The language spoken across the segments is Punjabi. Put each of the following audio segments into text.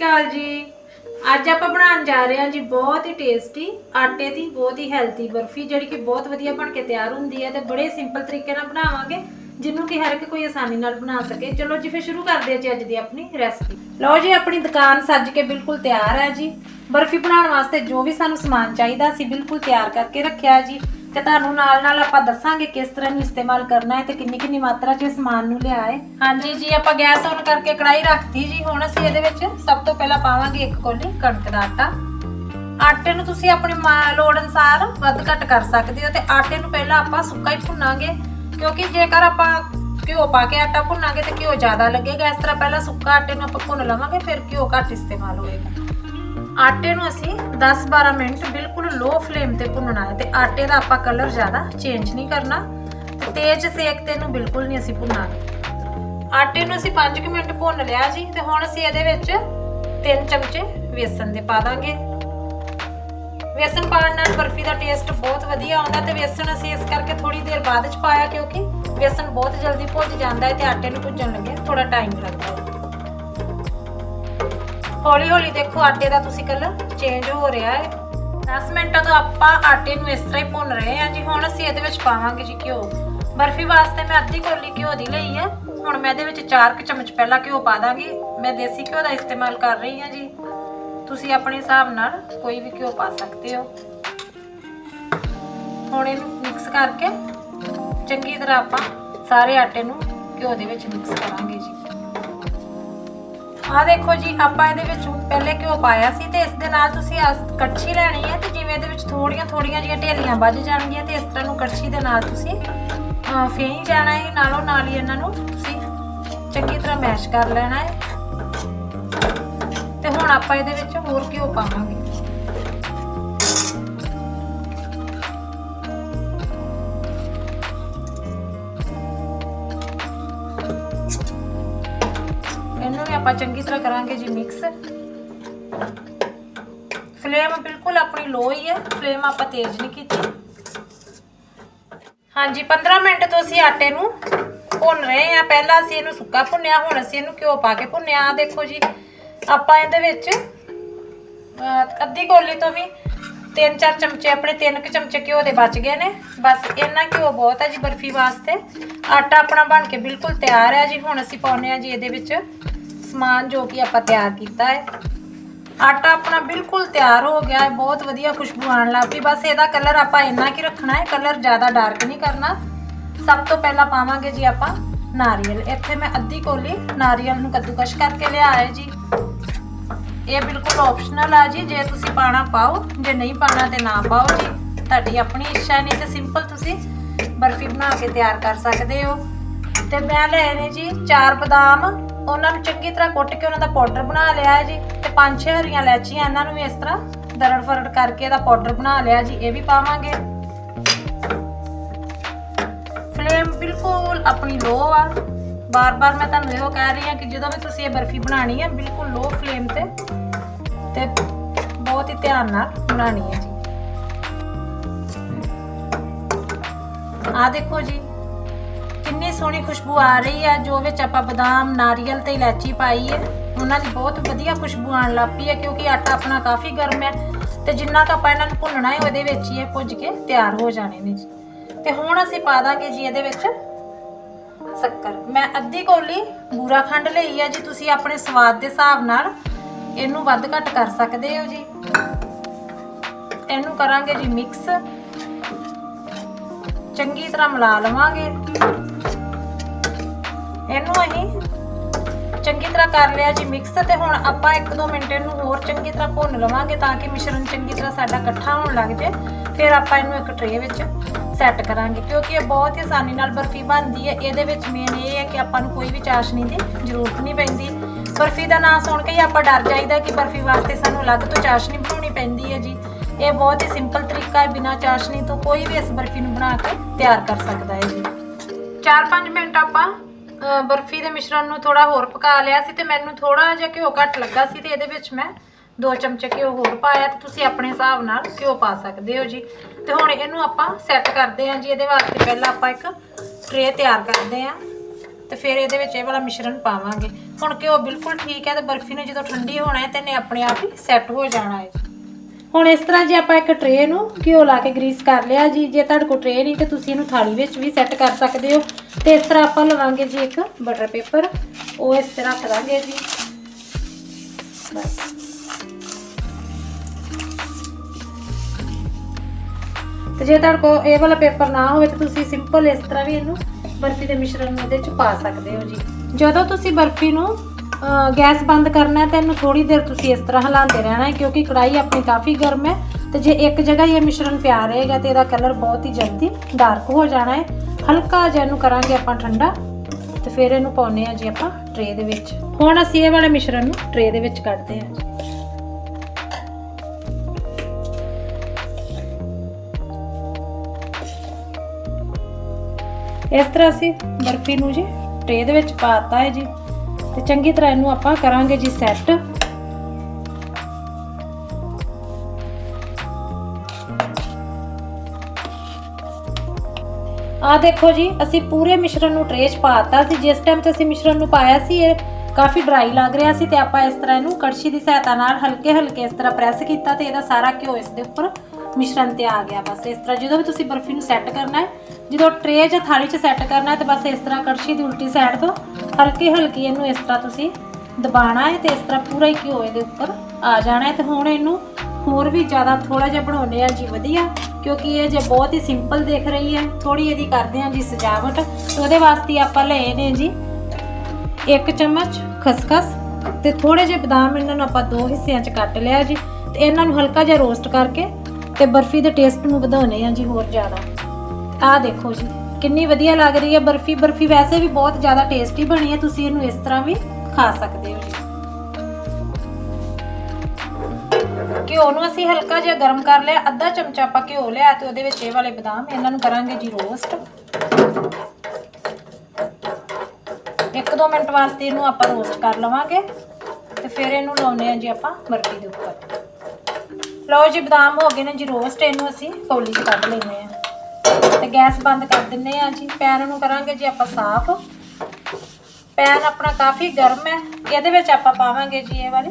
ਅਕਾਲ ਜੀ। ਅੱਜ ਆਪਾਂ ਬਣਾਉਣ ਜਾ ਰਹੇ ਹਾਂ ਜੀ, ਬਹੁਤ ਹੀ ਟੇਸਟੀ ਆਟੇ ਦੀ ਬਹੁਤ ਹੀ ਹੈਲਥੀ ਬਰਫੀ, ਜਿਹੜੀ ਕਿ ਬਹੁਤ ਵਧੀਆ ਬਣ ਕੇ ਤਿਆਰ ਹੁੰਦੀ ਹੈ ਤੇ ਬੜੇ ਸਿੰਪਲ ਤਰੀਕੇ ਨਾਲ ਬਣਾਵਾਂਗੇ, ਜਿਹਨੂੰ ਕਿ ਹਰ ਇੱਕ ਕੋਈ ਆਸਾਨੀ ਨਾਲ ਬਣਾ ਸਕੇ। ਚਲੋ ਜੀ, ਫਿਰ ਸ਼ੁਰੂ ਕਰਦੇ ਹਾਂ ਜੀ ਅੱਜ ਦੀ ਆਪਣੀ ਰੈਸਪੀ ਲਓ ਜੀ, ਆਪਣੀ ਦੁਕਾਨ ਸੱਜ ਕੇ ਬਿਲਕੁਲ ਤਿਆਰ ਹੈ ਜੀ। ਬਰਫੀ ਬਣਾਉਣ ਵਾਸਤੇ ਜੋ ਵੀ ਸਾਨੂੰ ਸਮਾਨ ਚਾਹੀਦਾ ਸੀ ਬਿਲਕੁਲ ਤਿਆਰ ਕਰਕੇ ਰੱਖਿਆ ਜੀ। ਤੇ ਤੁਹਾਨੂੰ ਨਾਲ ਨਾਲ ਆਪਾਂ ਦੱਸਾਂਗੇ ਕਿਸ ਤਰ੍ਹਾਂ ਨੂੰ ਇਸਤੇਮਾਲ ਕਰਨਾ ਹੈ ਤੇ ਕਿੰਨੀ ਕਿੰਨੀ ਮਾਤਰਾ 'ਚ ਸਮਾਨ ਨੂੰ ਲਿਆ ਹੈ। ਹਾਂਜੀ ਜੀ, ਆਪਾਂ ਗੈਸ ਔਨ ਕਰਕੇ ਕੜਾਈ ਰੱਖਤੀ ਜੀ। ਹੁਣ ਅਸੀਂ ਇਹਦੇ ਵਿੱਚ ਸਭ ਤੋਂ ਪਹਿਲਾਂ ਪਾਵਾਂਗੇ ਇੱਕ ਕੋਲੀ ਕਣਕ ਦਾ ਆਟਾ। ਆਟੇ ਨੂੰ ਤੁਸੀਂ ਆਪਣੇ ਲੋੜ ਅਨੁਸਾਰ ਵੱਧ ਘੱਟ ਕਰ ਸਕਦੇ ਹੋ ਤੇ ਆਟੇ ਨੂੰ ਪਹਿਲਾਂ ਆਪਾਂ ਸੁੱਕਾ ਹੀ ਭੁੰਨਾਂਗੇ ਕਿਉਂਕਿ ਜੇਕਰ ਆਪਾਂ ਘਿਓ ਪਾ ਕੇ ਆਟਾ ਭੁੰਨਾਂਗੇ ਤੇ ਘਿਓ ਜ਼ਿਆਦਾ ਲੱਗੇਗਾ। ਇਸ ਤਰ੍ਹਾਂ ਪਹਿਲਾਂ ਸੁੱਕਾ ਆਟੇ ਨੂੰ ਆਪਾਂ ਭੁੰਨ ਲਵਾਂਗੇ, ਫਿਰ ਘਿਓ ਘੱਟ ਇਸਤੇਮਾਲ ਹੋਏਗਾ। ਆਟੇ ਨੂੰ ਅਸੀਂ 10-12 ਮਿੰਟ ਬਿਲਕੁਲ ਲੋ ਫਲੇਮ ਤੇ ਭੁੰਨਣਾ ਹੈ ਤੇ ਆਟੇ ਦਾ ਆਪਾਂ ਕਲਰ ਜ਼ਿਆਦਾ ਚੇਂਜ ਨਹੀਂ ਕਰਨਾ ਤੇ ਤੇਜ਼ ਸੇਕ ਤੇ ਇਹਨੂੰ ਬਿਲਕੁਲ ਨਹੀਂ ਅਸੀਂ ਭੁੰਨਾਂਗੇ ਆਟੇ ਨੂੰ ਅਸੀਂ 5 ਮਿੰਟ ਭੁੰਨ ਲਿਆ ਜੀ ਤੇ ਹੁਣ ਅਸੀਂ ਇਹਦੇ ਵਿੱਚ 3 ਚਮਚੇ ਵੇਸਣ ਦੇ ਪਾ ਦਾਂਗੇ। ਵੇਸਣ ਪਾਉਣ ਨਾਲ ਬਰਫੀ ਦਾ ਟੇਸਟ ਬਹੁਤ ਵਧੀਆ ਆਉਂਦਾ ਤੇ ਵੇਸਣ ਅਸੀਂ ਇਸ ਕਰਕੇ ਥੋੜੀ ਦੇਰ ਬਾਅਦ ਚ ਪਾਇਆ ਕਿਉਂਕਿ ਵੇਸਣ ਬਹੁਤ ਜਲਦੀ ਭੁੱਜ ਜਾਂਦਾ ਹੈ ਤੇ ਆਟੇ ਨੂੰ ਭੁੱਜਣ ਲੱਗਿਆ ਥੋੜਾ ਟਾਈਮ ਲੱਗਦਾ ਹੌਲੀ ਹੌਲੀ ਦੇਖੋ, ਆਟੇ ਦਾ ਤੁਸੀਂ ਕਲਰ ਚੇਂਜ ਹੋ ਰਿਹਾ ਹੈ। 10 ਮਿੰਟਾਂ ਤੋਂ ਆਪਾਂ ਆਟੇ ਨੂੰ ਇਸ ਤਰ੍ਹਾਂ ਹੀ ਭੁੰਨ ਰਹੇ ਹਾਂ ਜੀ। ਹੁਣ ਅਸੀਂ ਇਹਦੇ ਵਿੱਚ ਪਾਵਾਂਗੇ ਜੀ ਘਿਓ। ਬਰਫੀ ਵਾਸਤੇ ਮੈਂ ਅੱਧੀ ਕੋਲੀ ਘਿਓ ਦੀ ਲਈ ਹੈ। ਹੁਣ ਮੈਂ ਇਹਦੇ ਵਿੱਚ 4 ਕੁ ਚਮਚ ਪਹਿਲਾਂ ਘਿਓ ਪਾ ਦਾਂਗੀ। ਮੈਂ ਦੇਸੀ ਘਿਓ ਦਾ ਇਸਤੇਮਾਲ ਕਰ ਰਹੀ ਹਾਂ ਜੀ। ਤੁਸੀਂ ਆਪਣੇ ਹਿਸਾਬ ਨਾਲ ਕੋਈ ਵੀ ਘਿਓ ਪਾ ਸਕਦੇ ਹੋ। ਹੁਣ ਇਹਨੂੰ ਮਿਕਸ ਕਰਕੇ ਚੰਗੀ ਤਰ੍ਹਾਂ ਆਪਾਂ ਸਾਰੇ ਆਟੇ ਨੂੰ ਘਿਓ ਦੇ ਵਿੱਚ ਮਿਕਸ ਕਰਾਂਗੇ ਜੀ। ਆ ਦੇਖੋ ਜੀ ਆਪਾਂ ਇਹਦੇ ਵਿੱਚ ਪਹਿਲੇ ਘਿਓ ਪਾਇਆ ਸੀ ਤੇ ਇਸ ਦੇ ਨਾਲ ਤੁਸੀਂ ਆਸ- ਕੜਛੀ ਲੈਣੀ ਹੈ ਤੇ ਜਿਵੇਂ ਇਹਦੇ ਵਿੱਚ ਥੋੜੀਆਂ ਥੋੜੀਆਂ ਜਿਹੀਆਂ ਢੇਲੀਆਂ ਵੱਜ ਜਾਣਗੀਆਂ ਤੇ ਇਸ ਤਰ੍ਹਾਂ ਨੂੰ ਕੜਛੀ ਦੇ ਨਾਲ ਤੁਸੀਂ ਅਹ, ਜਾਣਾ ਹੈ ਨਾਲੋਂ ਨਾਲ ਹੀ ਇਹਨਾਂ ਨੂੰ ਤੁਸੀਂ ਚੰਗੀ ਤਰ੍ਹਾਂ ਮੈਸ਼ ਕਰ ਲੈਣਾ ਹੈ। ਤੇ ਹੁਣ ਆਪਾਂ ਇਹਦੇ ਵਿੱਚ ਹੋਰ ਘਿਓ ਪਾਵਾਂਗੇ। ਆਪਾਂ ਚੰਗੀ ਤਰ੍ਹਾਂ ਕਰਾਂਗੇ ਜੀ ਮਿਕਸ ਫਲੇਮ ਬਿਲਕੁਲ ਆਪਣੀ ਲੋ ਹੀ ਹੈ ਫਲੇਮ ਆਪਾਂ ਤੇਜ਼ ਨਹੀਂ ਕੀਤੀ। ਹਾਂਜੀ 15 ਮਿੰਟ ਤੋਂ ਅਸੀਂ ਆਟੇ ਨੂੰ ਭੁੰਨ ਰਹੇ ਆ ਪਹਿਲਾਂ ਅਸੀਂ ਇਹਨੂੰ ਸੁੱਕਾ ਭੁੰਨਿਆ, ਹੁਣ ਅਸੀਂ ਇਹਨੂੰ ਘਿਓ ਪਾ ਕੇ ਭੁੰਨਿਆ। ਆ ਦੇਖੋ ਜੀ, ਆਪਾਂ ਇਹਦੇ ਵਿੱਚ ਅੱਧੀ ਕੋਲੀ ਤੋਂ ਵੀ 3-4 ਚਮਚੇ, ਆਪਣੇ ਤਿੰਨ ਕੁ ਚਮਚੇ ਘਿਓ ਦੇ ਬਚ ਗਏ ਨੇ। ਬਸ ਇੰਨਾ ਘਿਓ ਬਹੁਤ ਹੈ ਜੀ ਬਰਫੀ ਵਾਸਤੇ। ਆਟਾ ਆਪਣਾ ਬਣ ਕੇ ਬਿਲਕੁਲ ਤਿਆਰ ਹੈ ਜੀ। ਹੁਣ ਅਸੀਂ ਪਾਉਨੇ ਆ ਜੀ ਇਹਦੇ ਵਿੱਚ ਸਮਾਨ ਜੋ ਕਿ ਆਪਾਂ ਤਿਆਰ ਕੀਤਾ ਹੈ। ਆਟਾ ਆਪਣਾ ਬਿਲਕੁਲ ਤਿਆਰ ਹੋ ਗਿਆ ਹੈ। ਬਹੁਤ ਵਧੀਆ ਖੁਸ਼ਬੂ ਆਉਣ ਲੱਗ ਪਈ। ਬਸ ਇਹਦਾ ਕਲਰ ਆਪਾਂ ਇੰਨਾ ਕੀ ਰੱਖਣਾ ਹੈ। ਕਲਰ ਜ਼ਿਆਦਾ ਡਾਰਕ ਨਹੀਂ ਕਰਨਾ। ਸਭ ਤੋਂ ਪਹਿਲਾਂ ਪਾਵਾਂਗੇ ਜੀ ਆਪਾਂ ਨਾਰੀਅਲ। ਇੱਥੇ ਮੈਂ ਅੱਧੀ ਕੋਲੀ ਨਾਰੀਅਲ ਨੂੰ ਕੱਦੂਕਸ਼ ਕਰਕੇ ਲਿਆ ਹੈ ਜੀ। ਇਹ ਬਿਲਕੁਲ ਆਪਸ਼ਨਲ ਆ ਜੀ। ਜੇ ਤੁਸੀਂ ਪਾਣਾ ਪਾਓ, ਜੇ ਨਹੀਂ ਪਾਣਾ ਤੇ ਨਾ ਪਾਓ ਜੀ। ਤੁਹਾਡੀ ਆਪਣੀ ਇੱਛਾ ਨਹੀਂ ਤੇ ਸਿੰਪਲ ਤੁਸੀਂ ਬਰਫੀ ਬਣਾ ਕੇ ਤਿਆਰ ਕਰ ਸਕਦੇ ਹੋ। ਤੇ ਮੈਂ ਲਏ ਨੇ ਜੀ ਚਾਰ ਬਦਾਮ। ਉਹਨਾਂ ਨੂੰ ਚੰਗੀ ਤਰ੍ਹਾਂ ਕੁੱਟ ਕੇ ਉਹਨਾਂ ਦਾ ਪਾਊਡਰ ਬਣਾ ਲਿਆ ਹੈ ਜੀ ਤੇ ਪੰਜ ਛੇ ਹਰੀਆਂ ਇਲਾਚੀਆਂ ਇਹਨਾਂ ਨੂੰ ਵੀ ਇਸ ਤਰ੍ਹਾਂ ਦਰੜ ਫਰੜ ਕਰਕੇ ਇਹਦਾ ਪਾਊਡਰ ਬਣਾ ਲਿਆ ਜੀ, ਇਹ ਵੀ ਪਾਵਾਂਗੇ। ਫਲੇਮ ਬਿਲਕੁਲ ਆਪਣੀ ਲੋ ਆ। ਬਾਰ-ਬਾਰ ਮੈਂ ਤੁਹਾਨੂੰ ਇਹੋ ਕਹਿ ਰਹੀ ਹਾਂ ਕਿ ਜਦੋਂ ਵੀ ਤੁਸੀਂ ਇਹ ਬਰਫੀ ਬਣਾਣੀ ਹੈ ਬਿਲਕੁਲ ਲੋ ਫਲੇਮ ਤੇ ਤੇ ਬਹੁਤ ਹੀ ਧਿਆਨ ਨਾਲ ਬਣਾਣੀ ਹੈ ਜੀ। ਆ ਦੇਖੋ ਜੀ ਕਿੰਨੀ ਸੋਹਣੀ ਖੁਸ਼ਬੂ ਆ ਰਹੀ ਹੈ, ਜੋ ਵਿੱਚ ਆਪਾਂ ਬਦਾਮ, ਨਾਰੀਅਲ ਤੇ ਇਲਾਚੀ ਪਾਈ ਹੈ। ਉਹਨਾਂ ਦੀ ਬਹੁਤ ਵਧੀਆ ਖੁਸ਼ਬੂ ਆਉਣ ਲੱਗ ਪਈ ਹੈ, ਕਿਉਂਕਿ ਆਟਾ ਆਪਣਾ ਕਾਫੀ ਗਰਮ ਹੈ ਤੇ ਜਿੰਨਾ ਕੁ ਆਪਾਂ ਇਹਨਾਂ ਨੂੰ ਭੁੰਨਣਾ ਹੈ, ਉਹਦੇ ਵਿੱਚ ਹੀ ਇਹ ਭੁੱਜ ਕੇ ਤਿਆਰ ਹੋ ਜਾਣੇ ਨੇ ਜੀ। ਤੇ ਹੁਣ ਅਸੀਂ ਪਾ ਦਾਂਗੇ ਜੀ ਇਹਦੇ ਵਿੱਚ ਸ਼ੱਕਰ। ਮੈਂ ਅੱਧੀ ਕੋਲੀ ਬੂਰਾ ਖੰਡ ਲਈ ਹੈ ਜੀ, ਤੁਸੀਂ ਆਪਣੇ ਸਵਾਦ ਦੇ ਹਿਸਾਬ ਨਾਲ ਇਹਨੂੰ ਵੱਧ ਘੱਟ ਕਰ ਸਕਦੇ ਹੋ ਜੀ। ਇਹਨੂੰ ਕਰਾਂਗੇ ਜੀ ਮਿਕਸ। ਚੰਗੀ ਤਰ੍ਹਾਂ ਮਿਲਾ ਲਵਾਂਗੇ। ਇਹਨੂੰ ਅਸੀਂ ਚੰਗੀ ਤਰ੍ਹਾਂ ਕਰ ਲਿਆ ਜੀ ਮਿਕਸ ਤੇ ਹੁਣ ਆਪਾਂ 1-2 ਮਿੰਟ ਇਹਨੂੰ ਹੋਰ ਚੰਗੀ ਤਰ੍ਹਾਂ ਭੁੰਨ ਲਵਾਂਗੇ ਤਾਂ ਕਿ ਮਿਸ਼ਰਣ ਚੰਗੀ ਤਰ੍ਹਾਂ ਸਾਡਾ ਇਕੱਠਾ ਹੋਣ ਲੱਗ ਜੇ। ਫਿਰ ਆਪਾਂ ਇਹਨੂੰ ਇੱਕ ਟਰੇ ਵਿੱਚ ਸੈੱਟ ਕਰਾਂਗੇ ਕਿਉਂਕਿ ਇਹ ਬਹੁਤ ਹੀ ਆਸਾਨੀ ਨਾਲ ਬਰਫੀ ਬਣਦੀ ਹੈ। ਇਹਦੇ ਵਿੱਚ ਮੇਨ ਇਹ ਹੈ ਕਿ ਆਪਾਂ ਨੂੰ ਕੋਈ ਵੀ ਚਾਸ਼ਨੀ ਦੀ ਜ਼ਰੂਰਤ ਨਹੀਂ ਪੈਂਦੀ। ਬਰਫੀ ਦਾ ਨਾਂ ਸੁਣ ਕੇ ਹੀ ਆਪਾਂ ਡਰ ਜਾਈਦਾ ਕਿ ਬਰਫੀ ਵਾਸਤੇ ਸਾਨੂੰ ਅਲੱਗ ਤੋਂ ਚਾਸ਼ਨੀ ਬਣਾਉਣੀ ਪੈਂਦੀ ਹੈ ਜੀ। ਇਹ ਬਹੁਤ ਹੀ ਸਿੰਪਲ ਤਰੀਕਾ ਹੈ, ਬਿਨਾਂ ਚਾਸ਼ਨੀ ਤੋਂ ਕੋਈ ਵੀ ਇਸ ਬਰਫੀ ਨੂੰ ਬਣਾ ਕੇ ਤਿਆਰ ਕਰ ਸਕਦਾ ਹੈ ਜੀ। 4-5 ਮਿੰਟ ਆਪਾਂ ਅ, ਬਰਫੀ ਦੇ ਮਿਸ਼ਰਣ ਨੂੰ ਥੋੜਾ ਹੋਰ ਪਕਾ ਲਿਆ ਸੀ ਤੇ ਮੈਨੂੰ ਥੋੜਾ ਜਿਹਾ ਘਿਓ ਘੱਟ ਲੱਗਾ ਸੀ ਤੇ ਇਹਦੇ ਵਿੱਚ ਮੈਂ ਦੋ ਚਮਚੇ ਘਿਓ ਹੋਰ ਪਾਇਆ ਤੇ ਤੁਸੀਂ ਆਪਣੇ ਹਿਸਾਬ ਨਾਲ ਘਿਓ ਪਾ ਸਕਦੇ ਹੋ ਜੀ। ਤੇ ਹੁਣ ਇਹਨੂੰ ਆਪਾਂ ਸੈੱਟ ਕਰਦੇ ਹਾਂ ਜੀ। ਇਹਦੇ ਵਾਸਤੇ ਪਹਿਲਾਂ ਆਪਾਂ ਇੱਕ ਟਰੇ ਤਿਆਰ ਕਰਦੇ ਹਾਂ ਤੇ ਫਿਰ ਇਹਦੇ ਵਿੱਚ ਇਹ ਵਾਲਾ ਮਿਸ਼ਰਣ ਪਾਵਾਂਗੇ। ਹੁਣ ਘਿਓ ਬਿਲਕੁਲ ਠੀਕ ਹੈ ਤੇ ਬਰਫੀ ਨੇ ਜਦੋਂ ਠੰਡੀ ਹੋਣਾ ਹੈ ਤੇ ਇਹਨੇ ਆਪਣੇ ਆਪ ਹੀ ਸੈੱਟ ਹੋ ਜਾਣਾ ਹੈ ਹੁਣ ਇਸ ਤਰ੍ਹਾਂ ਜੇ ਆਪਾਂ ਇੱਕ ਟਰੇ ਨੂੰ ਘਿਓ ਲਾ ਕੇ ਗਰੀਸ ਕਰ ਲਿਆ ਜੀ, ਜੇ ਤੁਹਾਡੇ ਕੋਲ ਟਰੇ ਨਹੀਂ ਤੇ ਤੁਸੀਂ ਇਹਨੂੰ ਥਾਲੀ ਵਿੱਚ ਵੀ ਸੈੱਟ ਕਰ ਸਕਦੇ ਹੋ। ਤੇ ਇਸ ਤਰ੍ਹਾਂ ਆਪਾਂ ਲਵਾਂਗੇ ਜੀ ਇੱਕ ਬਟਰ ਪੇਪਰ ਉਹ ਇਸ ਤਰ੍ਹਾਂ ਕਰਾਂਗੇ ਜੀ। ਬਸ ਤੇ ਜੇ ਤੁਹਾਡੇ ਕੋਲ ਇਹ ਵਾਲਾ ਪੇਪਰ ਨਾ ਹੋਵੇ ਤਾਂ ਤੁਸੀਂ ਸਿੰਪਲ ਇਸ ਤਰ੍ਹਾਂ ਵੀ ਇਹਨੂੰ ਬਰਫੀ ਦੇ ਮਿਸ਼ਰਣ ਨੂੰ ਇਹਦੇ ਚ ਪਾ ਸਕਦੇ ਹੋ ਜੀ। ਜਦੋਂ ਤੁਸੀਂ ਬਰਫੀ ਨੂੰ ਗੈਸ ਬੰਦ ਕਰਨਾ ਹੈ ਤਾਂ ਇਹਨੂੰ ਥੋੜੀ ਦੇਰ ਤੁਸੀਂ ਇਸ ਤਰ੍ਹਾਂ ਹਿਲਾਉਂਦੇ ਰਹਿਣਾ ਹੈ, ਕਿਉਂਕਿ ਕੜਾਈ ਆਪਣੀ ਕਾਫੀ ਗਰਮ ਹੈ ਤੇ ਜੇ ਇੱਕ ਜਗ੍ਹਾ ਇਹ ਮਿਸ਼ਰਣ ਪਿਆ ਰਹੇਗਾ ਤੇ ਇਹਦਾ ਕਲਰ ਬਹੁਤ ਹੀ ਜਲਦੀ ਡਾਰਕ ਹੋ ਜਾਣਾ ਹੈ। ਹਲਕਾ ਜਿਹਾ ਇਹਨੂੰ ਕਰਾਂਗੇ ਆਪਾਂ ਠੰਡਾ ਤੇ ਫਿਰ ਇਹਨੂੰ ਪਾਉਨੇ ਆ ਜੀ ਆਪਾਂ ਟਰੇ ਦੇ ਵਿੱਚ। ਹੁਣ ਅਸੀਂ ਇਹ ਵਾਲੇ ਮਿਸ਼ਰਣ ਨੂੰ ਟਰੇ ਦੇ ਵਿੱਚ ਕੱਢਦੇ ਹਾਂ ਇਸ ਤਰ੍ਹਾਂ ਅਸੀਂ ਬਰਫੀ ਨੂੰ ਜੀ ਟਰੇ ਦੇ ਵਿੱਚ ਪਾਤਾ ਹੈ ਜੀ। ਤੇ ਚੰਗੀ ਤਰ੍ਹਾਂ ਇਹਨੂੰ ਆਪਾਂ ਕਰਾਂਗੇ ਜੀ ਸੈੱਟ ਆ ਦੇਖੋ ਜੀ, ਅਸੀਂ ਪੂਰੇ ਮਿਸ਼ਰਣ ਨੂੰ ਟਰੇ 'ਚ ਪਾਤਾ ਸੀ। ਜਿਸ ਟਾਈਮ ਤੇ ਅਸੀਂ ਮਿਸ਼ਰਣ ਨੂੰ ਪਾਇਆ ਸੀ, ਇਹ ਕਾਫੀ ਡਰਾਈ ਲੱਗ ਰਿਹਾ ਸੀ ਤੇ ਆਪਾਂ ਇਸ ਤਰ੍ਹਾਂ ਇਹਨੂੰ ਕੜਛੀ ਦੀ ਸਹਾਇਤਾ ਨਾਲ ਹਲਕੇ ਹਲਕੇ ਇਸ ਤਰ੍ਹਾਂ ਪ੍ਰੈਸ ਕੀਤਾ ਤੇ ਇਹਦਾ ਸਾਰਾ ਘਿਓ ਇਸ ਦੇ ਉੱਪਰ ਮਿਸ਼ਰਣ ਤੇ ਆ ਗਿਆ। ਬਸ ਇਸ ਤਰ੍ਹਾਂ ਜਦੋਂ ਵੀ ਤੁਸੀਂ ਬਰਫੀ ਨੂੰ ਸੈੱਟ ਕਰਨਾ ਹੈ ਜਦੋਂ ਟਰੇ ਜਾਂ ਥਾਲੀ 'ਚ ਸੈੱਟ ਕਰਨਾ ਹੈ ਤੇ ਬਸ ਇਸ ਤਰ੍ਹਾਂ ਕੜਛੀ ਦੀ ਉਲਟੀ ਸਾਈਡ ਤੋਂ ਹਲਕੀ ਹਲਕੀ ਇਹਨੂੰ ਇਸ ਤਰ੍ਹਾਂ ਤੁਸੀਂ ਦਬਾਣਾ ਹੈ ਤੇ ਇਸ ਤਰ੍ਹਾਂ ਪੂਰਾ ਹੀ ਘਿਓ ਇਹਦੇ ਉੱਪਰ ਆ ਜਾਣਾ ਹੈ ਤੇ ਹੁਣ ਇਹਨੂੰ ਹੋਰ ਵੀ ਜ਼ਿਆਦਾ ਥੋੜਾ ਜਿਹਾ ਬਣਾਉਣੇ ਆ ਜੀ ਵਧੀਆ, ਕਿਉਂਕਿ ਇਹ ਜੇ ਬਹੁਤ ਹੀ ਸਿੰਪਲ ਦਿਖ ਰਹੀ ਹੈ ਥੋੜੀ ਇਹਦੀ ਕਰਦੇ ਆ ਜੀ ਸਜਾਵਟ। ਤੇ ਉਹਦੇ ਵਾਸਤੇ ਆਪਾਂ ਲਏ ਨੇ ਜੀ ਇੱਕ ਚਮਚ ਖਸਖਸ ਤੇ ਥੋੜੇ ਜਿਹੇ ਬਦਾਮ ਇਹਨਾਂ ਨੂੰ ਆਪਾਂ ਦੋ ਹਿੱਸਿਆਂ 'ਚ ਕੱਟ ਲਿਆ ਜੀ ਤੇ ਇਹਨਾਂ ਨੂੰ ਹਲਕਾ ਜਿਹਾ ਰੋਸਟ ਕਰਕੇ ਤੇ ਬਰਫੀ ਦੇ ਟੇਸਟ ਨੂੰ ਵਧਾਉਣੇ ਆ ਜੀ ਹੋਰ ਜ਼ਿਆਦਾ। ਆਹ ਦੇਖੋ ਜੀ, ਕਿੰਨੀ ਵਧੀਆ ਲੱਗ ਰਹੀ ਹੈ ਬਰਫੀ। ਬਰਫੀ ਵੈਸੇ ਵੀ ਬਹੁਤ ਜ਼ਿਆਦਾ ਟੇਸਟੀ ਬਣੀ ਹੈ, ਤੁਸੀਂ ਇਹਨੂੰ ਇਸ ਤਰ੍ਹਾਂ ਵੀ ਖਾ ਸਕਦੇ ਹੋ ਜੀ। ਘਿਓ ਨੂੰ ਅਸੀਂ ਹਲਕਾ ਜਿਹਾ ਗਰਮ ਕਰ ਲਿਆ, ਅੱਧਾ ਚਮਚਾ ਆਪਾਂ ਘਿਓ ਲਿਆ ਤੇ ਉਹਦੇ ਵਿੱਚ ਇਹ ਵਾਲੇ ਬਦਾਮ, ਇਹਨਾਂ ਨੂੰ ਕਰਾਂਗੇ ਜੀ ਰੋਸਟ ਇੱਕ ਦੋ ਮਿੰਟ ਵਾਸਤੇ ਇਹਨੂੰ ਆਪਾਂ ਰੋਸਟ ਕਰ ਲਵਾਂਗੇ ਤੇ ਫਿਰ ਇਹਨੂੰ ਲਾਉਨੇ ਆ ਜੀ ਆਪਾਂ ਬਰਫੀ ਦੇ ਉੱਪਰ। ਲਓ ਜੀ, ਬਦਾਮ ਹੋ ਗਏ ਨੇ ਜੀ ਰੋਸਟ ਇਹਨੂੰ ਅਸੀਂ ਕੌਲੀ 'ਚ ਕੱਢ ਲੈਨੇ ਆ ਗੈਸ ਬੰਦ ਕਰ ਦਿੰਨੇ ਆ ਜੀ, ਪੈਨ ਨੂੰ ਕਰਾਂਗੇ ਜੀ ਆਪਾਂ ਸਾਫ਼। ਪੈਨ ਆਪਣਾ ਕਾਫੀ ਗਰਮ ਹੈ, ਇਹਦੇ ਵਿੱਚ ਆਪਾਂ ਪਾਵਾਂਗੇ ਜੀ ਇਹ ਵਾਲੇ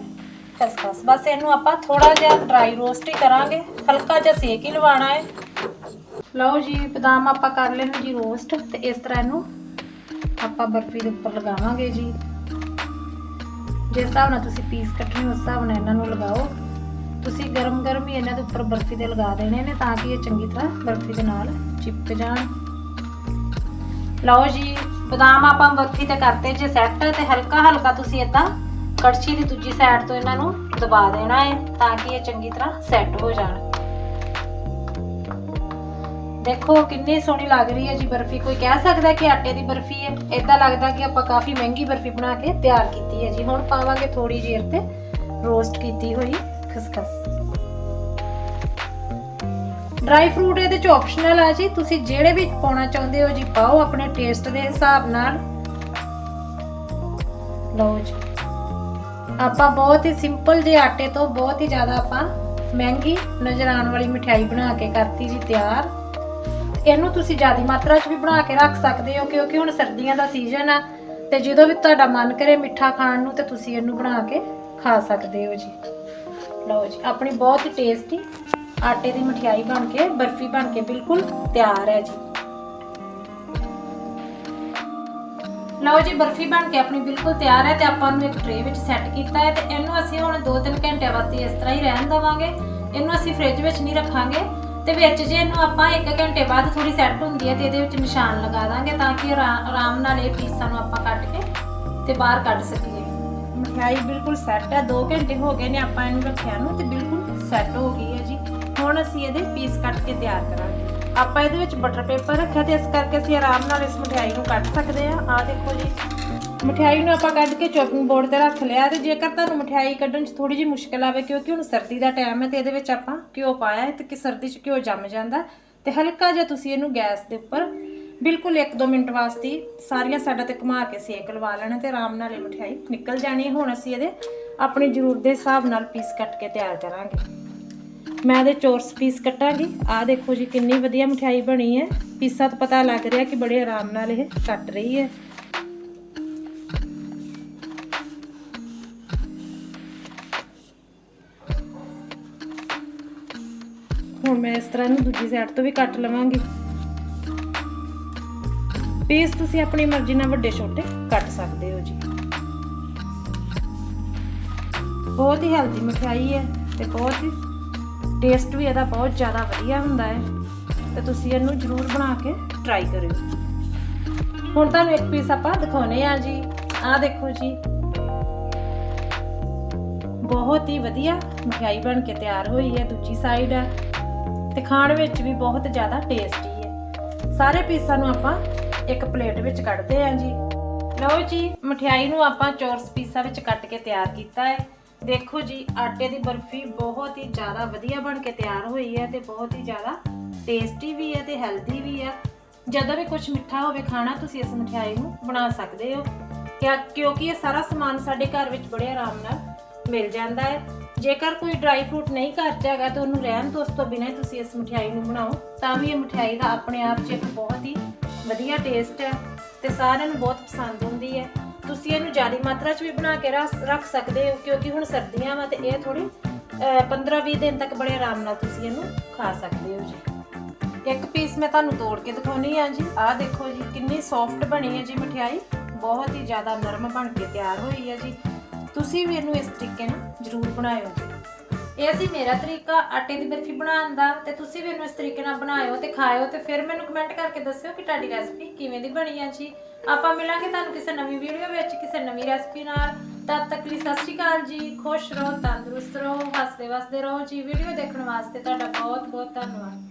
ਖਸਖਸ। ਬਸ ਇਹਨੂੰ ਆਪਾਂ ਥੋੜਾ ਜਿਹਾ ਡਰਾਈ ਰੋਸਟ ਹੀ ਕਰਾਂਗੇ, ਹਲਕਾ ਜਿਹਾ ਸੇਕ ਹੀ ਲਵਾਉਣਾ ਹੈ। ਲਓ ਜੀ, ਬਦਾਮ ਆਪਾਂ ਕਰ ਲੈਣੇ ਜੀ ਰੋਸਟ ਤੇ ਇਸ ਤਰ੍ਹਾਂ ਇਹਨੂੰ ਆਪਾਂ ਬਰਫੀ ਦੇ ਉੱਪਰ ਲਗਾਵਾਂਗੇ ਜੀ। ਜਿਸ ਹਿਸਾਬ ਨਾਲ ਤੁਸੀਂ ਪੀਸ ਕੱਟਣੇ, ਉਸ ਹਿਸਾਬ ਨਾਲ ਇਹਨਾਂ ਨੂੰ ਲਗਾਓ। ਤੁਸੀਂ ਗਰਮ ਗਰਮ ਹੀ ਇਹਨਾਂ ਦੇ ਉੱਪਰ ਬਰਫੀ ਦੇ ਲਗਾ ਦੇਣੇ ਨੇ ਤਾਂ ਕਿ ਇਹ ਚੰਗੀ ਤਰ੍ਹਾਂ ਬਰਫੀ ਦੇ ਨਾਲ ਚਿਪਕ ਜਾਣ। ਲਓ ਜੀ, ਬਦਾਮ ਆਪਾਂ ਬਰਫੀ ਤੇ ਕਰਤੇ ਜੇ ਸੈੱਟ ਤੇ ਹਲਕਾ ਹਲਕਾ ਤੁਸੀਂ ਇਦਾਂ ਕੜਛੀ ਦੀ ਦੂਜੀ ਸਾਈਡ ਤੋਂ ਇਹਨਾਂ ਨੂੰ ਦਬਾ ਦੇਣਾ ਹੈ ਤਾਂ ਕਿ ਇਹ ਚੰਗੀ ਤਰ੍ਹਾਂ ਸੈੱਟ ਹੋ ਜਾਣ। ਦੇਖੋ, ਕਿੰਨੀ ਸੋਹਣੀ ਲੱਗ ਰਹੀ ਹੈ ਜੀ ਬਰਫੀ। ਕੋਈ ਕਹਿ ਸਕਦਾ ਕਿ ਆਟੇ ਦੀ ਬਰਫੀ ਹੈ? ਇਦਾਂ ਲੱਗਦਾ ਕਿ ਆਪਾਂ ਕਾਫੀ ਮਹਿੰਗੀ ਬਰਫੀ ਬਣਾ ਕੇ ਤਿਆਰ ਕੀਤੀ ਹੈ ਜੀ। ਹੁਣ ਪਾਵਾਂਗੇ ਥੋੜੀ ਜਿਹੀ ਤੇ ਰੋਸਟ ਕੀਤੀ ਹੋਈ। ਖਸਖਸ ਡਰਾਈ ਫਰੂਟ ਇਹਦੇ ਚ ਆਪਸ਼ਨਲ ਆ ਜੀ, ਤੁਸੀਂ ਜਿਹੜੇ ਵੀ ਪਾਉਣਾ ਚਾਹੁੰਦੇ ਹੋ ਜੀ, ਪਾਓ ਆਪਣੇ ਟੇਸਟ ਦੇ ਹਿਸਾਬ ਨਾਲ। ਲਓ ਜੀ। ਆਪਾਂ ਬਹੁਤ ਹੀ ਸਿੰਪਲ ਜਿਹੇ ਆਟੇ ਤੋਂ ਬਹੁਤ ਹੀ ਜ਼ਿਆਦਾ ਆਪਾਂ ਮਹਿੰਗੀ ਨਜ਼ਰ ਆਉਣ ਵਾਲੀ ਮਠਿਆਈ ਬਣਾ ਕੇ ਕਰਤੀ ਜੀ, ਤਿਆਰ। ਇਹਨੂੰ ਤੁਸੀਂ ਜ਼ਿਆਦੀ ਮਾਤਰਾ 'ਚ ਵੀ ਬਣਾ ਕੇ ਰੱਖ ਸਕਦੇ ਹੋ, ਕਿਉਂਕਿ ਹੁਣ ਸਰਦੀਆਂ ਦਾ ਸੀਜ਼ਨ ਆ, ਤੇ ਜਦੋਂ ਵੀ ਤੁਹਾਡਾ ਮਨ ਕਰੇ ਮਿੱਠਾ ਖਾਣ ਨੂੰ, ਤੇ ਤੁਸੀਂ ਇਹਨੂੰ ਬਣਾ ਕੇ ਖਾ ਸਕਦੇ ਹੋ ਜੀ। ਲਓ ਜੀ, ਆਪਣੀ ਬਹੁਤ ਟੇਸਟੀ ਆਟੇ ਦੀ ਮਠਿਆਈ ਬਣ ਕੇ, ਬਰਫੀ ਬਣ ਕੇ ਬਿਲਕੁਲ ਤਿਆਰ ਹੈ ਜੀ। ਲਓ ਜੀ, ਬਰਫੀ ਬਣ ਕੇ ਆਪਣੀ ਬਿਲਕੁਲ ਤਿਆਰ ਹੈ ਤੇ ਆਪਾਂ ਨੂੰ ਇੱਕ ਟਰੇ ਵਿੱਚ ਸੈੱਟ ਕੀਤਾ ਹੈ ਤੇ ਇਹਨੂੰ ਅਸੀਂ ਹੁਣ 2-3 ਘੰਟੇ ਵਾਸਤੇ ਇਸ ਤਰ੍ਹਾਂ ਹੀ ਰਹਿਣ ਦੇਵਾਂਗੇ। ਇਹਨੂੰ ਅਸੀਂ ਫ੍ਰਿਜ ਵਿੱਚ ਨਹੀਂ ਰੱਖਾਂਗੇ ਤੇ ਵਿੱਚ ਜੇ ਇਹਨੂੰ ਆਪਾਂ 1 ਘੰਟੇ ਬਾਅਦ ਥੋੜੀ ਸੈੱਟ ਹੁੰਦੀ ਹੈ ਤੇ ਇਹਦੇ ਵਿੱਚ ਨਿਸ਼ਾਨ ਲਗਾ ਦਾਂਗੇ ਤਾਂ ਕਿ ਆਰਾਮ ਨਾਲ ਇਹ ਪੀਸਾਂ ਨੂੰ ਆਪਾਂ ਕੱਟ ਕੇ ਤੇ ਬਾਹਰ ਕੱਢ ਸਕੀਏ। ਮਠਿਆਈ ਬਿਲਕੁਲ ਸੈੱਟ ਹੈ। 2 ਘੰਟੇ ਹੋ ਗਏ ਨੇ ਆਪਾਂ ਇਹਨੂੰ ਰੱਖਿਆ ਨੂੰ ਤੇ ਬਿਲਕੁਲ ਸੈੱਟ ਹੋ ਗਈ ਹੈ ਜੀ। ਹੁਣ ਅਸੀਂ ਇਹਦੇ ਪੀਸ ਕੱਟ ਕੇ ਤਿਆਰ ਕਰਾਂਗੇ। ਆਪਾਂ ਇਹਦੇ ਵਿੱਚ ਬਟਰ ਪੇਪਰ ਰੱਖਿਆ ਤੇ ਇਸ ਕਰਕੇ ਅਸੀਂ ਆਰਾਮ ਨਾਲ ਇਸ ਮਠਿਆਈ ਨੂੰ ਕੱਟ ਸਕਦੇ ਆ ਆ ਦੇਖੋ ਜੀ, ਮਠਿਆਈ ਨੂੰ ਆਪਾਂ ਕੱਢ ਕੇ ਚੌਕਿੰਗ ਬੋਰਡ ਤੇ ਰੱਖ ਲਿਆ ਤੇ ਜੇਕਰ ਤੁਹਾਨੂੰ ਮਠਿਆਈ ਕੱਢਣ 'ਚ ਥੋੜੀ ਜਿਹੀ ਮੁਸ਼ਕਲ ਆਵੇ ਕਿਉਂਕਿ ਹੁਣ ਸਰਦੀ ਦਾ ਟਾਈਮ ਹੈ ਤੇ ਇਹਦੇ ਵਿੱਚ ਆਪਾਂ ਘਿਓ ਪਾਇਆ ਹੈ ਤੇ ਕਿ ਸਰਦੀ 'ਚ ਘਿਓ ਜੰਮ ਜਾਂਦਾ ਤੇ ਹਲਕਾ ਜਿਹਾ ਤੁਸੀਂ ਇਹਨੂੰ ਗੈਸ ਦੇ ਉੱਪਰ ਬਿਲਕੁਲ 1-2 ਮਿੰਟ ਵਾਸਤੇ ਸਾਰੀਆਂ ਸਾਡਾ ਤੇ ਘੁਮਾ ਕੇ ਸੇਕ ਲਵਾ ਲੈਣਾ ਤੇ ਆਰਾਮ ਨਾਲ ਇਹ ਮਠਿਆਈ ਨਿਕਲ ਜਾਣੀ ਹੈ। ਹੁਣ ਅਸੀਂ ਇਹਦੇ ਆਪਣੀ ਜ਼ਰੂਰਤ ਦੇ ਹਿਸਾਬ ਨਾਲ ਪੀਸ ਕੱਟ ਕੇ ਤਿਆਰ ਕਰਾਂਗੇ। ਮੈਂ ਇਹਦੇ ਚੋਰਸ ਪੀਸ ਕੱਟਾਂਗੀ। ਆਹ ਦੇਖੋ ਜੀ ਕਿੰਨੀ ਵਧੀਆ ਮਠਿਆਈ ਬਣੀ ਹੈ। ਪੀਸਾਂ ਤੋਂ ਪਤਾ ਲੱਗ ਰਿਹਾ ਕਿ ਬੜੇ ਆਰਾਮ ਨਾਲ ਇਹ ਕੱਟ ਰਹੀ ਹੈ। ਹੁਣ ਮੈਂ ਇਸ ਤਰ੍ਹਾਂ ਨੂੰ ਦੂਜੀ ਸਾਈਡ ਤੋਂ ਵੀ ਕੱਟ ਲਵਾਂਗੀ। ਪੀਸ ਤੁਸੀਂ ਆਪਣੀ ਮਰਜ਼ੀ ਨਾਲ ਵੱਡੇ ਛੋਟੇ ਕੱਟ ਸਕਦੇ ਹੋ ਜੀ। ਬਹੁਤ ਹੀ ਹੈਲਦੀ ਮਠਿਆਈ ਹੈ ਤੇ ਬਹੁਤ ਹੀ ਟੇਸਟ ਵੀ ਇਹਦਾ ਬਹੁਤ ਜ਼ਿਆਦਾ ਵਧੀਆ ਹੁੰਦਾ ਹੈ। ਤੇ ਤੁਸੀਂ ਇਹਨੂੰ ਜ਼ਰੂਰ ਬਣਾ ਕੇ ਟਰਾਈ ਕਰਿਓ। ਹੁਣ ਤੁਹਾਨੂੰ ਇੱਕ ਪੀਸ ਆਪਾਂ ਦਿਖਾਉਨੇ ਆ ਜੀ। ਆਹ ਦੇਖੋ ਜੀ। ਬਹੁਤ ਹੀ ਵਧੀਆ ਮਠਿਆਈ ਬਣ ਕੇ ਤਿਆਰ ਹੋਈ ਹੈ, ਦੂਜੀ ਸਾਈਡ ਹੈ। ਤੇ ਖਾਣ ਵਿੱਚ ਵੀ ਬਹੁਤ ਜ਼ਿਆਦਾ ਟੇਸਟੀ ਹੈ। ਸਾਰੇ ਪੀਸਾਂ ਨੂੰ ਆਪਾਂ ਇੱਕ ਪਲੇਟ ਵਿੱਚ ਕੱਢਦੇ ਆਂ ਜੀ। ਲਓ ਜੀ, ਮਠਿਆਈ ਨੂੰ ਆਪਾਂ ਚੌਰਸ ਪੀਸਾਂ ਵਿੱਚ ਕੱਟ ਕੇ ਤਿਆਰ ਕੀਤਾ ਹੈ ਦੇਖੋ ਜੀ, ਆਟੇ ਦੀ ਬਰਫੀ ਬਹੁਤ ਹੀ ਜ਼ਿਆਦਾ ਵਧੀਆ ਬਣ ਕੇ ਤਿਆਰ ਹੋਈ ਹੈ ਤੇ ਬਹੁਤ ਹੀ ਜ਼ਿਆਦਾ ਟੇਸਟੀ ਵੀ ਹੈ ਤੇ ਹੈਲਦੀ ਵੀ ਹੈ ਜਦੋਂ ਵੀ ਕੁਝ ਮਿੱਠਾ ਹੋਵੇ ਖਾਣਾ, ਤੁਸੀਂ ਇਸ ਮਠਿਆਈ ਨੂੰ ਬਣਾ ਸਕਦੇ ਹੋ। ਕਿਆ- ਕਿਉਂਕਿ ਇਹ ਸਾਰਾ ਸਮਾਨ ਸਾਡੇ ਘਰ ਵਿੱਚ ਬੜੇ ਆਰਾਮ ਨਾਲ ਮਿਲ ਜਾਂਦਾ ਹੈ ਜੇਕਰ ਕੋਈ ਡਰਾਈ ਫਰੂਟ ਨਹੀਂ ਘਰ 'ਚ ਹੈਗਾ ਤਾਂ ਉਹਨੂੰ ਰਹਿਣ ਤੋਂ ਉਸ ਤੋਂ ਬਿਨਾਂ ਹੀ ਤੁਸੀਂ ਇਸ ਮਠਿਆਈ ਨੂੰ ਬਣਾਓ। ਤਾਂ ਵੀ ਇਹ ਮਠਿਆਈ ਦਾ ਆਪਣੇ ਆਪ 'ਚ ਇੱਕ ਬਹੁਤ ਹੀ ਵਧੀਆ ਟੇਸਟ ਹੈ ਤੇ ਸਾਰਿਆਂ ਨੂੰ ਬਹੁਤ ਪਸੰਦ ਹੁੰਦੀ ਹੈ। ਤੁਸੀਂ ਇਹਨੂੰ ਜ਼ਿਆਦਾ ਮਾਤਰਾ 'ਚ ਵੀ ਬਣਾ ਕੇ ਰੱਖ ਰੱਖ ਸਕਦੇ ਹੋ, ਕਿਉਂਕਿ ਹੁਣ ਸਰਦੀਆਂ ਵਾ ਤੇ ਇਹ ਥੋੜੀ 15-20 ਦਿਨ ਤੱਕ ਬੜੇ ਆਰਾਮ ਨਾਲ ਤੁਸੀਂ ਇਹਨੂੰ ਖਾ ਸਕਦੇ ਹੋ ਜੀ। ਇੱਕ ਪੀਸ ਮੈਂ ਤੁਹਾਨੂੰ ਤੋੜ ਕੇ ਦਿਖਾਉਣੀ ਆ ਜੀ। ਆਹ ਦੇਖੋ ਜੀ, ਕਿੰਨੀ ਸੌਫਟ ਬਣੀ ਹੈ ਜੀ ਮਠਿਆਈ। ਬਹੁਤ ਹੀ ਜ਼ਿਆਦਾ ਨਰਮ ਬਣ ਕੇ ਤਿਆਰ ਹੋਈ ਹੈ ਜੀ। ਤੁਸੀਂ ਵੀ ਇਹਨੂੰ ਇਸ ਤਰੀਕੇ ਨਾਲ ਜ਼ਰੂਰ ਬਣਾਇਓ ਜੀ। ਇਹ ਸੀ ਮੇਰਾ ਤਰੀਕਾ, ਆਟੇ ਦੀ ਬਰਫੀ ਬਣਾਉਣ ਦਾ, ਤੇ ਤੁਸੀਂ ਵੀ ਇਹਨੂੰ ਇਸ ਤਰੀਕੇ ਨਾਲ ਬਣਾਇਓ ਤੇ ਖਾਇਓ ਤੇ ਫਿਰ ਮੈਨੂੰ ਕਮੈਂਟ ਕਰਕੇ ਦੱਸਿਓ ਕਿ ਤੁਹਾਡੀ ਰੈਸਪੀ ਕਿਵੇਂ ਦੀ ਬਣੀ ਹੈ ਜੀ। ਆਪਾਂ ਮਿਲਾਂਗੇ ਤੁਹਾਨੂੰ ਕਿਸੇ ਨਵੀਂ ਵੀਡੀਓ ਵਿੱਚ, ਕਿਸੇ ਨਵੀਂ ਰੈਸਪੀ ਨਾਲ। ਤਦ ਤੱਕ ਲਈ ਸਤਿ ਸ਼੍ਰੀ ਅਕਾਲ ਜੀ, ਖੁਸ਼ ਰਹੋ, ਤੰਦਰੁਸਤ ਰਹੋ ਹੱਸਦੇ ਵਸਦੇ ਰਹੋ। ਜੀ ਵੀਡੀਓ ਦੇਖਣ ਵਾਸਤੇ ਤੁਹਾਡਾ ਬਹੁਤ ਬਹੁਤ ਧੰਨਵਾਦ।